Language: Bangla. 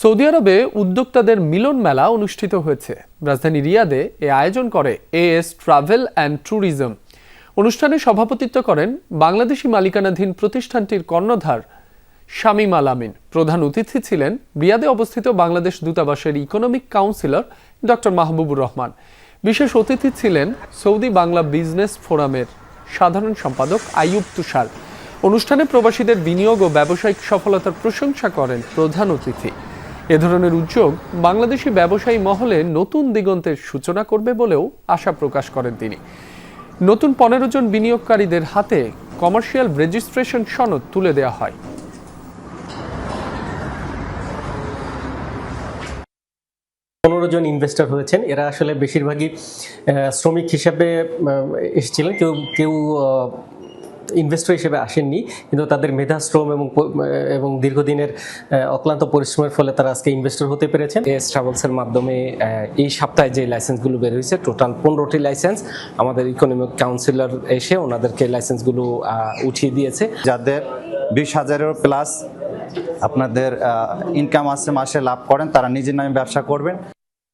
সৌদি আরবে উদ্যোক্তাদের মিলন মেলা অনুষ্ঠিত হয়েছে। রাজধানী রিয়াদে এ আয়োজন করে এএস ট্রাভেল অ্যান্ড ট্যুরিজম। অনুষ্ঠানে সভাপতিত্ব করেন বাংলাদেশি মালিকানাধীন প্রতিষ্ঠানটির কর্ণধার শামীম আল আমিন। প্রধান অতিথি ছিলেন রিয়াদে অবস্থিত বাংলাদেশ দূতাবাসের economic counsellor doctor Mahbubur Rahman. বিশেষ অতিথি ছিলেন সৌদি বাংলা বিজনেস ফোরামের সাধারণ সম্পাদক আইয়ুব তুষার। অনুষ্ঠানে প্রবাসীদের বিনিয়োগ ও ব্যবসায়িক সফলতার প্রশংসা করেন প্রধান অতিথি। এ ধরনের উদ্যোগ বাংলাদেশি ব্যবসায়ী মহলে নতুন দিগন্তের সূচনা করবে বলেও আশা প্রকাশ করেন তিনি। নতুন পনেরো জন বিনিয়োগকারীদের হাতে কমার্শিয়াল রেজিস্ট্রেশন সনদ তুলে দেওয়া হয়। পনেরো জন ইনভেস্টর হয়েছেন। এরা আসলে বেশিরভাগই শ্রমিক হিসাবে এসেছিলেন। কেউ কেউ ইনভেস্টর হিসেবে আসেননি কিন্তু তাদের মেধা শ্রম এবং এবং দীর্ঘদিনের অক্লান্ত পরিশ্রমের ফলে তারা আজকে ইনভেস্টর হতে পেরেছেন। এস ট্রাভেলসের মাধ্যমে এই সপ্তাহে যে লাইসেন্সগুলো বের হয়েছে টোটাল পনেরোটি লাইসেন্স আমাদের ইকোনমিক কাউন্সিলর এসে ওনাদেরকে লাইসেন্সগুলো উঠিয়ে দিয়েছে। যাদের বিশ হাজারেরও প্লাস আপনাদের ইনকাম আছে মাসে লাভ করেন তারা নিজের নামে ব্যবসা করবেন।